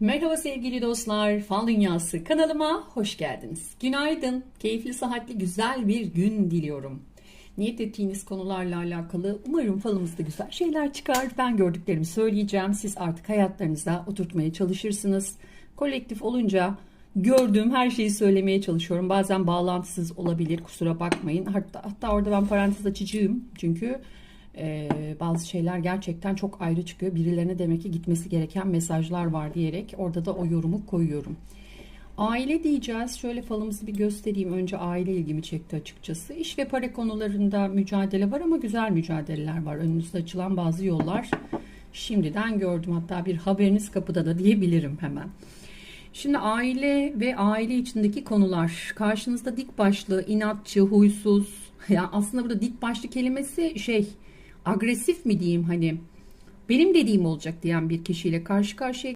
Merhaba sevgili dostlar, Fal Dünyası kanalıma hoş geldiniz. Günaydın, keyifli, sıhhatli, güzel bir gün diliyorum. Niyet ettiğiniz konularla alakalı umarım falımızda güzel şeyler çıkar. Ben gördüklerimi söyleyeceğim. Siz artık hayatlarınızda oturtmaya çalışırsınız. Kolektif olunca gördüğüm her şeyi söylemeye çalışıyorum. Bazen bağlantısız olabilir, kusura bakmayın. Hatta, hatta orada ben parantez açacağım. Çünkü ee, bazı şeyler gerçekten çok ayrı çıkıyor. Birilerine demek ki gitmesi gereken mesajlar var diyerek orada da o yorumu koyuyorum. Aile diyeceğiz. Şöyle falımızı bir göstereyim. Önce aile ilgimi çekti açıkçası. İş ve para konularında mücadele var ama güzel mücadeleler var. Önünüzde açılan bazı yollar şimdiden gördüm. Hatta bir haberiniz kapıda da diyebilirim hemen. Şimdi aile ve aile içindeki konular. Karşınızda dik başlı, inatçı, huysuz. Ya aslında burada dik başlı kelimesi şey agresif mi diyeyim hani benim dediğim olacak diyen bir kişiyle karşı karşıya